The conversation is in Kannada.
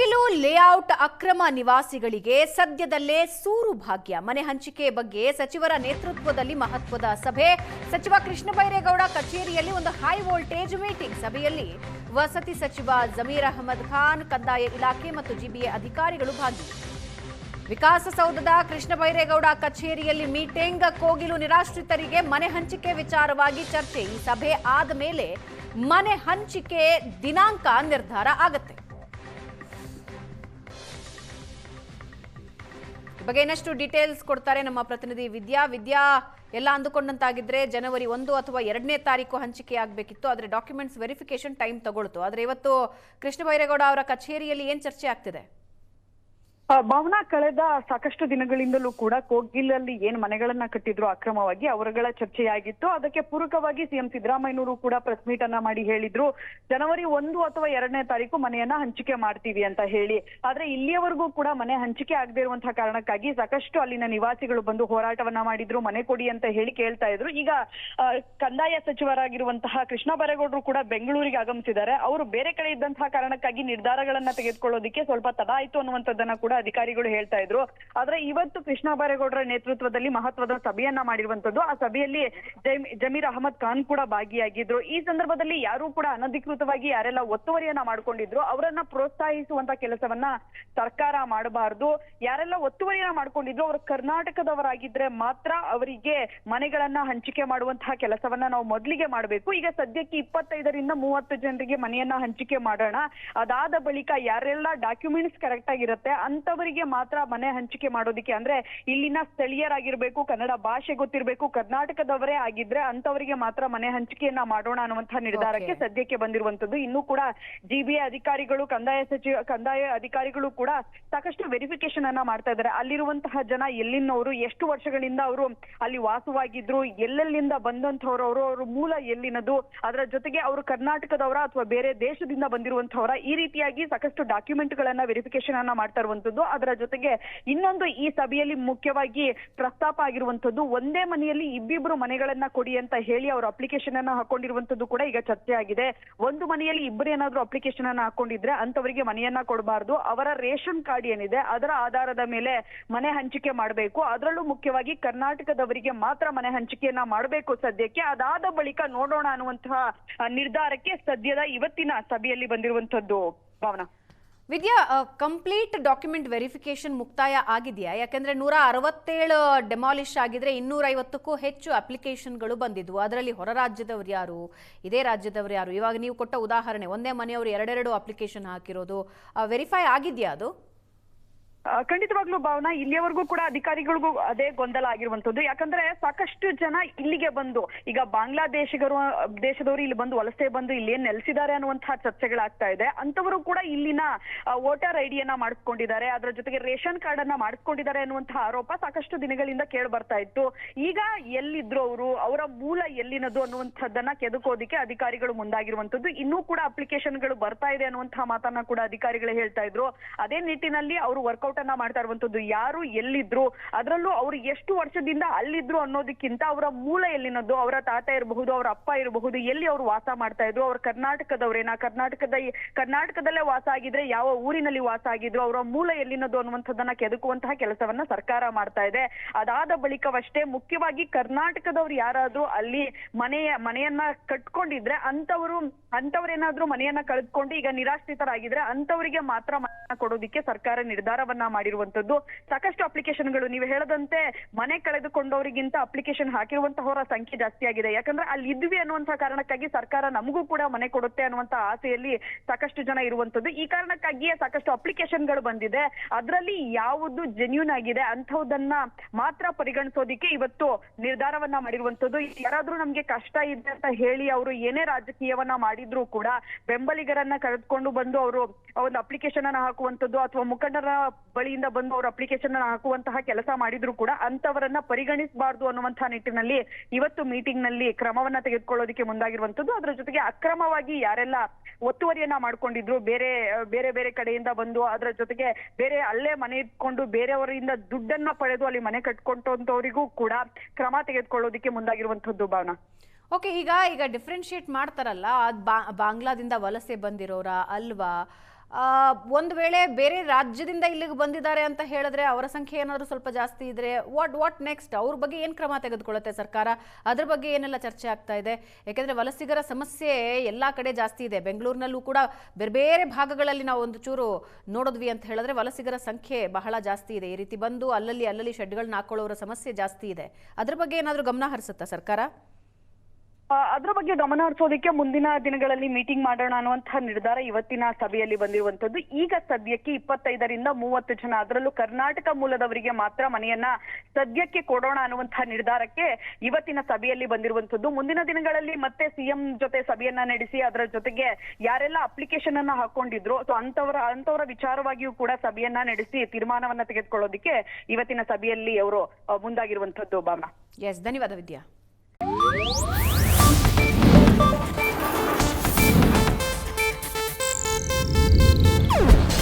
ಕೋಗಿಲು ಲೇಔಟ್ ಅಕ್ರಮ ನಿವಾಸಿಗಳಿಗೆ ಸದ್ಯದಲ್ಲೇ ಸೂರು ಭಾಗ್ಯ. ಮನೆ ಹಂಚಿಕೆ ಬಗ್ಗೆ ಸಚಿವರ ನೇತೃತ್ವದಲ್ಲಿ ಮಹತ್ವದ ಸಭೆ. ಸಚಿವ ಕೃಷ್ಣ ಬೈರೇಗೌಡ ಕಚೇರಿಯಲ್ಲಿ ಒಂದು ಹೈ ವೋಲ್ಟೇಜ್ ಮೀಟಿಂಗ್ ಸಭೆಯಲ್ಲಿ ವಸತಿ ಸಚಿವ ಜಮೀರ್ ಅಹಮದ್ ಖಾನ್, ಕಂದಾಯ ಇಲಾಖೆ ಮತ್ತು ಜಿಬಿಎ ಅಧಿಕಾರಿಗಳು ಭಾಗಿ. ವಿಕಾಸಸೌಧದ ಕೃಷ್ಣ ಬೈರೇಗೌಡ ಕಚೇರಿಯಲ್ಲಿ ಮೀಟಿಂಗ್ ಕೋಗಿಲು ನಿರಾಶ್ರಿತರಿಗೆ ಮನೆ ಹಂಚಿಕೆ ವಿಚಾರವಾಗಿ ಚರ್ಚೆ. ಈ ಸಭೆ ಆದ ಮೇಲೆ ಮನೆ ಹಂಚಿಕೆ ದಿನಾಂಕ ನಿರ್ಧಾರ ಆಗತ್ತೆ. ಬಗ್ಗೆ. ಇನ್ನಷ್ಟು ಡೀಟೇಲ್ಸ್ ಕೊಡ್ತಾರೆ ನಮ್ಮ ಪ್ರತಿನಿಧಿ ವಿದ್ಯಾ. ವಿದ್ಯಾ, ಎಲ್ಲ ಅಂದುಕೊಂಡಂತಾಗಿದ್ರೆ ಜನವರಿ ಒಂದು ಅಥವಾ ಎರಡನೇ ತಾರೀಕು ಹಂಚಿಕೆ ಆಗಬೇಕಿತ್ತು ಆದರೆ ಡಾಕ್ಯುಮೆಂಟ್ಸ್ ವೆರಿಫಿಕೇಶನ್ ಟೈಮ್ ತಗೊಳ್ತು. ಆದರೆ ಇವತ್ತು ಕೃಷ್ಣ ಬೈರೇಗೌಡ ಅವರ ಕಚೇರಿಯಲ್ಲಿ ಏನು ಚರ್ಚೆ ಆಗ್ತಿದೆ? ಭಾವನಾ ಕಳೆದ ಸಾಕಷ್ಟು ದಿನಗಳಿಂದಲೂ ಕೂಡ ಕೋಗಿಲಲ್ಲಿ ಏನ್ ಮನೆಗಳನ್ನ ಕಟ್ಟಿದ್ರು ಅಕ್ರಮವಾಗಿ ಅವರುಗಳ ಚರ್ಚೆಯಾಗಿತ್ತು. ಅದಕ್ಕೆ ಪೂರಕವಾಗಿ ಸಿಎಂ ಸಿದ್ದರಾಮಯ್ಯನವರು ಕೂಡ ಪ್ರೆಸ್ ಮೀಟ್ ಅನ್ನ ಮಾಡಿ ಹೇಳಿದ್ರು. ಜನವರಿ ಒಂದು ಅಥವಾ ಎರಡನೇ ತಾರೀಕು ಮನೆಯನ್ನ ಹಂಚಿಕೆ ಮಾಡ್ತೀವಿ ಅಂತ ಹೇಳಿ. ಆದ್ರೆ ಇಲ್ಲಿಯವರೆಗೂ ಕೂಡ ಮನೆ ಹಂಚಿಕೆ ಆಗದೆ ಇರುವಂತಹ ಕಾರಣಕ್ಕಾಗಿ ಸಾಕಷ್ಟು ಅಲ್ಲಿನ ನಿವಾಸಿಗಳು ಬಂದು ಹೋರಾಟವನ್ನ ಮಾಡಿದ್ರು, ಮನೆ ಕೊಡಿ ಅಂತ ಹೇಳಿ ಕೇಳ್ತಾ ಇದ್ರು. ಈಗ ಕಂದಾಯ ಸಚಿವರಾಗಿರುವಂತಹ ಕೃಷ್ಣ ಬರೇಗೌಡರು ಕೂಡ ಬೆಂಗಳೂರಿಗೆ ಆಗಮಿಸಿದ್ದಾರೆ. ಅವರು ಬೇರೆ ಕಡೆ ಇದ್ದಂತಹ ಕಾರಣಕ್ಕಾಗಿ ನಿರ್ಧಾರಗಳನ್ನ ತೆಗೆದುಕೊಳ್ಳೋದಿಕ್ಕೆ ಸ್ವಲ್ಪ ತಡ ಆಯ್ತು ಅನ್ನುವಂಥದ್ದನ್ನ ಕೂಡ ಅಧಿಕಾರಿಗಳು ಹೇಳ್ತಾ ಇದ್ರು. ಆದ್ರೆ ಇವತ್ತು ಕೃಷ್ಣ ಬೈರೇಗೌಡರ ನೇತೃತ್ವದಲ್ಲಿ ಮಹತ್ವದ ಸಭೆಯನ್ನ ಮಾಡಿರುವಂತದ್ದು, ಆ ಸಭೆಯಲ್ಲಿ ಜಮೀ- ಜಮೀರ್ ಅಹಮದ್ ಖಾನ್ ಕೂಡ ಭಾಗಿಯಾಗಿದ್ರು. ಈ ಸಂದರ್ಭದಲ್ಲಿ ಯಾರು ಕೂಡ ಅನಧಿಕೃತವಾಗಿ ಯಾರೆಲ್ಲ ಒತ್ತುವರಿಯನ್ನ ಮಾಡ್ಕೊಂಡಿದ್ರು, ಅವರನ್ನ ಪ್ರೋತ್ಸಾಹಿಸುವಂತ ಕೆಲಸವನ್ನ ಸರ್ಕಾರ ಮಾಡಬಾರದು. ಯಾರೆಲ್ಲ ಒತ್ತುವರಿಯನ್ನ ಮಾಡ್ಕೊಂಡಿದ್ರು, ಅವರು ಕರ್ನಾಟಕದವರಾಗಿದ್ರೆ ಮಾತ್ರ ಅವರಿಗೆ ಮನೆಗಳನ್ನ ಹಂಚಿಕೆ ಮಾಡುವಂತಹ ಕೆಲಸವನ್ನ ನಾವು ಮೊದಲಿಗೆ ಮಾಡಬೇಕು. ಈಗ ಸದ್ಯಕ್ಕೆ ಇಪ್ಪತ್ತೈದರಿಂದ ಮೂವತ್ತು ಜನರಿಗೆ ಮನೆಯನ್ನ ಹಂಚಿಕೆ ಮಾಡೋಣ. ಅದಾದ ಬಳಿಕ ಯಾರೆಲ್ಲ ಡಾಕ್ಯುಮೆಂಟ್ಸ್ ಕರೆಕ್ಟ್ ಆಗಿರುತ್ತೆ ಅಂತವರಿಗೆ ಮಾತ್ರ ಮನೆ ಹಂಚಿಕೆ ಮಾಡೋದಿಕ್ಕೆ ಅಂದ್ರೆ ಇಲ್ಲಿನ ಸ್ಥಳೀಯರಾಗಿರ್ಬೇಕು ಕನ್ನಡ ಭಾಷೆ ಗೊತ್ತಿರ್ಬೇಕು ಕರ್ನಾಟಕದವರೇ ಆಗಿದ್ರೆ ಅಂತವರಿಗೆ ಮಾತ್ರ ಮನೆ ಹಂಚಿಕೆಯನ್ನ ಮಾಡೋಣ ಅನ್ನುವಂತಹ ನಿರ್ಧಾರಕ್ಕೆ ಸದ್ಯಕ್ಕೆ ಬಂದಿರುವಂತದ್ದು ಇನ್ನೂ ಕೂಡ ಜಿಬಿಎ ಅಧಿಕಾರಿಗಳು ಕಂದಾಯ ಸಚಿವ ಕಂದಾಯ ಅಧಿಕಾರಿಗಳು ಕೂಡ ಸಾಕಷ್ಟು ವೆರಿಫಿಕೇಶನ್ ಅನ್ನ ಮಾಡ್ತಾ ಇದ್ದಾರೆ. ಅಲ್ಲಿರುವಂತಹ ಜನ ಎಲ್ಲಿನವರು ಎಷ್ಟು ವರ್ಷಗಳಿಂದ ಅವರು ಅಲ್ಲಿ ವಾಸವಾಗಿದ್ರು ಎಲ್ಲೆಲ್ಲಿಂದ ಬಂದಂತವ್ರು ಅವರು ಅವ್ರ ಮೂಲ ಎಲ್ಲಿನದು ಅದರ ಜೊತೆಗೆ ಅವರು ಕರ್ನಾಟಕದವರ ಅಥವಾ ಬೇರೆ ದೇಶದಿಂದ ಬಂದಿರುವಂತವರ ಈ ರೀತಿಯಾಗಿ ಸಾಕಷ್ಟು ಡಾಕ್ಯುಮೆಂಟ್ ಗಳನ್ನ ವೆರಿಫಿಕೇಶನ್ ಅನ್ನ ಮಾಡ್ತಾ ಇರುವಂತದ್ದು ಅದರ ಜೊತೆಗೆ ಇನ್ನೊಂದು ಈ ಸಭೆಯಲ್ಲಿ ಮುಖ್ಯವಾಗಿ ಪ್ರಸ್ತಾಪ ಆಗಿರುವಂತದ್ದು ಒಂದೇ ಮನೆಯಲ್ಲಿ ಇಬ್ಬಿಬ್ರು ಮನೆಗಳನ್ನ ಕೊಡಿ ಅಂತ ಹೇಳಿ ಅವರು ಅಪ್ಲಿಕೇಶನ್ ಅನ್ನ ಹಾಕೊಂಡಿರುವಂತದ್ದು ಕೂಡ ಈಗ ಚರ್ಚೆ ಆಗಿದೆ. ಒಂದು ಮನೆಯಲ್ಲಿ ಇಬ್ಬರು ಏನಾದ್ರು ಅಪ್ಲಿಕೇಶನ್ ಅನ್ನ ಹಾಕೊಂಡಿದ್ರೆ ಅಂತವರಿಗೆ ಮನೆಯನ್ನ ಕೊಡಬಾರ್ದು. ಅವರ ರೇಷನ್ ಕಾರ್ಡ್ ಏನಿದೆ, ಅದರ ಆಧಾರದ ಮೇಲೆ ಮನೆ ಹಂಚಿಕೆ ಮಾಡಬೇಕು. ಅದರಲ್ಲೂ ಮುಖ್ಯವಾಗಿ ಕರ್ನಾಟಕದವರಿಗೆ ಮಾತ್ರ ಮನೆ ಹಂಚಿಕೆಯನ್ನ ಮಾಡಬೇಕು ಸದ್ಯಕ್ಕೆ. ಅದಾದ ಬಳಿಕ ನೋಡೋಣ ಅನ್ನುವಂತಹ ನಿರ್ಧಾರಕ್ಕೆ ಸದ್ಯದ ಇವತ್ತಿನ ಸಭೆಯಲ್ಲಿ ಬಂದಿರುವಂತದ್ದು Bhavana. Vidya complete document verification ಮುಕ್ತಾಯ ಆಗಿದೆಯಾ? ಯಾಕಂದ್ರೆ ನೂರ ಅರವತ್ತೇಳು ಡೆಮಾಲಿಷ್ ಆಗಿದ್ರೆ ಇನ್ನೂರೈವತ್ತಕ್ಕೂ ಹೆಚ್ಚು ಅಪ್ಲಿಕೇಶನ್ಗಳು ಬಂದಿದ್ವು. ಅದರಲ್ಲಿ ಹೊರ ರಾಜ್ಯದವ್ರು ಯಾರು? ಇದೇ ರಾಜ್ಯದವ್ರು ಯಾರು? ಇವಾಗ ನೀವು ಕೊಟ್ಟ ಉದಾಹರಣೆ, ಒಂದೇ ಮನೆಯವರು ಎರಡೆರಡು ಅಪ್ಲಿಕೇಶನ್ ಹಾಕಿರೋದು. ವೆರಿಫೈ ಆಗಿದೆಯಾ ಅದು? ಖಂಡಿತವಾಗ್ಲೂ ಭಾವನಾ, ಇಲ್ಲಿಯವರೆಗೂ ಕೂಡ ಅಧಿಕಾರಿಗಳಿಗೂ ಅದೇ ಗೊಂದಲ ಆಗಿರುವಂತದ್ದು ಯಾಕಂದ್ರೆ ಸಾಕಷ್ಟು ಜನ ಇಲ್ಲಿಗೆ ಬಂದು, ಈಗ ಬಾಂಗ್ಲಾದೇಶಿಗರು, ದೇಶದವರು ಇಲ್ಲಿ ಬಂದು ವಲಸೆ ಬಂದು ಇಲ್ಲಿ ಏನ್ ನೆಲೆಸಿದ್ದಾರೆ ಅನ್ನುವಂತಹ ಚರ್ಚೆಗಳಾಗ್ತಾ ಇದೆ. ಅಂತವರು ಕೂಡ ಇಲ್ಲಿನ ವೋಟರ್ ಐಡಿಯನ್ನ ಮಾಡಿಸ್ಕೊಂಡಿದ್ದಾರೆ. ಅದರ ಜೊತೆಗೆ ರೇಷನ್ ಕಾರ್ಡ್ ಅನ್ನ ಮಾಡಿಸ್ಕೊಂಡಿದ್ದಾರೆ ಅನ್ನುವಂತಹ ಆರೋಪ ಸಾಕಷ್ಟು ದಿನಗಳಿಂದ ಕೇಳಿ ಬರ್ತಾ ಇತ್ತು. ಈಗ ಎಲ್ಲಿದ್ರು ಅವರು, ಅವರ ಮೂಲ ಎಲ್ಲಿನದು ಅನ್ನುವಂಥದ್ದನ್ನ ಕೆದಕೋದಿಕ್ಕೆ ಅಧಿಕಾರಿಗಳು ಮುಂದಾಗಿರುವಂತದ್ದು ಇನ್ನೂ ಕೂಡ ಅಪ್ಲಿಕೇಶನ್ಗಳು ಬರ್ತಾ ಇದೆ ಅನ್ನುವಂತಹ ಮಾತನ್ನ ಕೂಡ ಅಧಿಕಾರಿಗಳು ಹೇಳ್ತಾ ಇದ್ರು. ಅದೇ ನಿಟ್ಟಿನಲ್ಲಿ ಅವರು ವರ್ಕೌಟ್ ಅನ್ನ ಮಾಡ್ತಾ ಇರುವಂತದ್ದು ಯಾರು, ಎಲ್ಲಿದ್ರು, ಅದರಲ್ಲೂ ಅವ್ರು ಎಷ್ಟು ವರ್ಷದಿಂದ ಅಲ್ಲಿದ್ರು ಅನ್ನೋದಕ್ಕಿಂತ ಅವರ ಮೂಲ ಎಲ್ಲಿನದ್ದು, ಅವರ ತಾತ ಇರಬಹುದು, ಅವರ ಅಪ್ಪ ಇರಬಹುದು, ಎಲ್ಲಿ ಅವರು ವಾಸ ಮಾಡ್ತಾ ಇದ್ರು, ಅವ್ರ ಕರ್ನಾಟಕದವರೇನಾ, ಕರ್ನಾಟಕದ ಕರ್ನಾಟಕದಲ್ಲೇ ವಾಸ ಆಗಿದ್ರೆ ಯಾವ ಊರಿನಲ್ಲಿ ವಾಸ ಆಗಿದ್ರು, ಅವರ ಮೂಲ ಎಲ್ಲಿನದ್ದು ಅನ್ನುವಂಥದ್ದನ್ನ ಕೆದಕುವಂತಹ ಕೆಲಸವನ್ನ ಸರ್ಕಾರ ಮಾಡ್ತಾ ಇದೆ. ಅದಾದ ಬಳಿಕವಷ್ಟೇ ಮುಖ್ಯವಾಗಿ ಕರ್ನಾಟಕದವ್ರು ಯಾರಾದ್ರೂ ಅಲ್ಲಿ ಮನೆಯ, ಮನೆಯನ್ನ ಕಟ್ಕೊಂಡಿದ್ರೆ ಅಂತವರು, ಅಂತವ್ರೇನಾದ್ರೂ ಮನೆಯನ್ನ ಕಳೆದುಕೊಂಡು ಈಗ ನಿರಾಶ್ರಿತರಾಗಿದ್ರೆ ಅಂತವರಿಗೆ ಮಾತ್ರ ಮನೆಯನ್ನ ಕೊಡೋದಿಕ್ಕೆ ಸರ್ಕಾರ ನಿರ್ಧಾರವನ್ನ ಮಾಡಿರುವಂತದ್ದು ಸಾಕಷ್ಟು ಅಪ್ಲಿಕೇಶನ್ಗಳು ನೀವು ಹೇಳದಂತೆ ಮನೆ ಕಳೆದುಕೊಂಡವರಿಗಿಂತ ಅಪ್ಲಿಕೇಶನ್ ಹಾಕಿರುವಂತಹವರ ಸಂಖ್ಯೆ ಜಾಸ್ತಿ ಆಗಿದೆ. ಯಾಕಂದ್ರೆ ಅಲ್ಲಿ ಇದ್ವಿ ಅನ್ನುವಂತಹ ಕಾರಣಕ್ಕಾಗಿ ಸರ್ಕಾರ ನಮಗೂ ಕೂಡ ಮನೆ ಕೊಡುತ್ತೆ ಅನ್ನುವಂತ ಆಸೆಯಲ್ಲಿ ಸಾಕಷ್ಟು ಜನ ಇರುವಂತದ್ದು ಈ ಕಾರಣಕ್ಕಾಗಿಯೇ ಸಾಕಷ್ಟು ಅಪ್ಲಿಕೇಶನ್ಗಳು ಬಂದಿದೆ. ಅದರಲ್ಲಿ ಯಾವುದು ಜೆನ್ಯೂನ್ ಆಗಿದೆ ಅಂಥವುದನ್ನ ಮಾತ್ರ ಪರಿಗಣಿಸೋದಿಕ್ಕೆ ಇವತ್ತು ನಿರ್ಧಾರವನ್ನ ಮಾಡಿರುವಂತದ್ದು ಯಾರಾದ್ರೂ ನಮ್ಗೆ ಕಷ್ಟ ಇದೆ ಅಂತ ಹೇಳಿ ಅವರು ಏನೇ ರಾಜಕೀಯವನ್ನ ಮಾಡಿದ್ರು ಕೂಡ ಬೆಂಬಲಿಗರನ್ನ ಕರೆದುಕೊಂಡು ಬಂದು ಅವರು ಒಂದು ಅಪ್ಲಿಕೇಶನ್ ಅನ್ನ ಹಾಕುವಂತದ್ದು ಅಥವಾ ಮುಖಂಡರ ಬಳಿಯಿಂದ ಬಂದು ಅವರು ಅಪ್ಲಿಕೇಶನ್ ಹಾಕುವಂತಹ ಕೆಲಸ ಮಾಡಿದ್ರು ಕೂಡ ಅಂತವರನ್ನ ಪರಿಗಣಿಸಬಾರದು ಅನ್ನುವಂತಹ ನಿಟ್ಟಿನಲ್ಲಿ ಇವತ್ತು ಮೀಟಿಂಗ್ನಲ್ಲಿ ಕ್ರಮವನ್ನ ತೆಗೆದುಕೊಳ್ಳೋದಕ್ಕೆ ಮುಂದಾಗಿರುವಂತದ್ದು ಅದರ ಜೊತೆಗೆ ಅಕ್ರಮವಾಗಿ ಯಾರೆಲ್ಲ ಒತ್ತುವರಿಯನ್ನ ಮಾಡ್ಕೊಂಡಿದ್ರು, ಬೇರೆ ಬೇರೆ ಬೇರೆ ಕಡೆಯಿಂದ ಬಂದು ಅದರ ಜೊತೆಗೆ ಬೇರೆ ಅಲ್ಲೇ ಮನೆ ಇಟ್ಕೊಂಡು ಬೇರೆಯವರಿಂದ ದುಡ್ಡನ್ನ ಪಡೆದು ಅಲ್ಲಿ ಮನೆ ಕಟ್ಕೊಂಡಂತವರಿಗೂ ಕೂಡ ಕ್ರಮ ತೆಗೆದುಕೊಳ್ಳೋದಕ್ಕೆ ಮುಂದಾಗಿರುವಂತದ್ದು ಭಾವನಾ. ಓಕೆ, ಈಗ ಈಗ ಡಿಫ್ರೆನ್ಶಿಯೇಟ್ ಮಾಡ್ತಾರಲ್ಲ, ಅದು ಬಾಂಗ್ಲಾದಿಂದ ವಲಸೆ ಬಂದಿರೋರ, ಅಲ್ವಾ? ಒಂದು ವೇಳೆ ಬೇರೆ ರಾಜ್ಯದಿಂದ ಇಲ್ಲಿಗೆ ಬಂದಿದ್ದಾರೆ ಅಂತ ಹೇಳಿದ್ರೆ ಅವರ ಸಂಖ್ಯೆ ಏನಾದರೂ ಸ್ವಲ್ಪ ಜಾಸ್ತಿ ಇದ್ರೆ ವಾಟ್ ವಾಟ್ ನೆಕ್ಸ್ಟ್ ಅವ್ರ ಬಗ್ಗೆ ಏನು ಕ್ರಮ ತೆಗೆದುಕೊಳ್ಳುತ್ತೆ ಸರ್ಕಾರ? ಅದ್ರ ಬಗ್ಗೆ ಏನೆಲ್ಲ ಚರ್ಚೆ ಆಗ್ತಾ ಇದೆ? ಯಾಕೆಂದ್ರೆ ವಲಸಿಗರ ಸಮಸ್ಯೆ ಎಲ್ಲ ಕಡೆ ಜಾಸ್ತಿ ಇದೆ. ಬೆಂಗಳೂರಿನಲ್ಲೂ ಕೂಡ ಬೇರೆ ಬೇರೆ ಭಾಗಗಳಲ್ಲಿ ನಾವು ಒಂದು ಚೂರು ನೋಡಿದ್ವಿ ಅಂತ ಹೇಳಿದ್ರೆ ವಲಸಿಗರ ಸಂಖ್ಯೆ ಬಹಳ ಜಾಸ್ತಿ ಇದೆ. ಈ ರೀತಿ ಬಂದು ಅಲ್ಲಲ್ಲಿ ಅಲ್ಲಲ್ಲಿ ಶೆಡ್ಗಳನ್ನ ಹಾಕೊಳ್ಳೋರ ಸಮಸ್ಯೆ ಜಾಸ್ತಿ ಇದೆ. ಅದ್ರ ಬಗ್ಗೆ ಏನಾದರೂ ಗಮನ ಹರಿಸುತ್ತಾ ಸರ್ಕಾರ? ಅದ್ರ ಬಗ್ಗೆ ಗಮನ ಹರಿಸೋದಕ್ಕೆ ಮುಂದಿನ ದಿನಗಳಲ್ಲಿ ಮೀಟಿಂಗ್ ಮಾಡೋಣ ಅನ್ನುವಂತಹ ನಿರ್ಧಾರ ಇವತ್ತಿನ ಸಭೆಯಲ್ಲಿ ಬಂದಿರುವಂತದ್ದು ಈಗ ಸದ್ಯಕ್ಕೆ ಇಪ್ಪತ್ತೈದರಿಂದ ಮೂವತ್ತು ಜನ, ಅದರಲ್ಲೂ ಕರ್ನಾಟಕ ಮೂಲದವರಿಗೆ ಮಾತ್ರ ಮನೆಯನ್ನ ಸದ್ಯಕ್ಕೆ ಕೊಡೋಣ ಅನ್ನುವಂತಹ ನಿರ್ಧಾರಕ್ಕೆ ಇವತ್ತಿನ ಸಭೆಯಲ್ಲಿ ಬಂದಿರುವಂತದ್ದು ಮುಂದಿನ ದಿನಗಳಲ್ಲಿ ಮತ್ತೆ ಸಿಎಂ ಜೊತೆ ಸಭೆಯನ್ನ ನಡೆಸಿ, ಅದರ ಜೊತೆಗೆ ಯಾರೆಲ್ಲ ಅಪ್ಲಿಕೇಶನ್ ಅನ್ನ ಹಾಕೊಂಡಿದ್ರು ಸೊ ಅಂತವರ ಅಂತವರ ವಿಚಾರವಾಗಿಯೂ ಕೂಡ ಸಭೆಯನ್ನ ನಡೆಸಿ ತೀರ್ಮಾನವನ್ನ ತೆಗೆದುಕೊಳ್ಳೋದಕ್ಕೆ ಇವತ್ತಿನ ಸಭೆಯಲ್ಲಿ ಅವರು ಮುಂದಾಗಿರುವಂತದ್ದು ಭಾವನಾ ಎಸ್ ಧನ್ಯವಾದ ವಿದ್ಯಾ.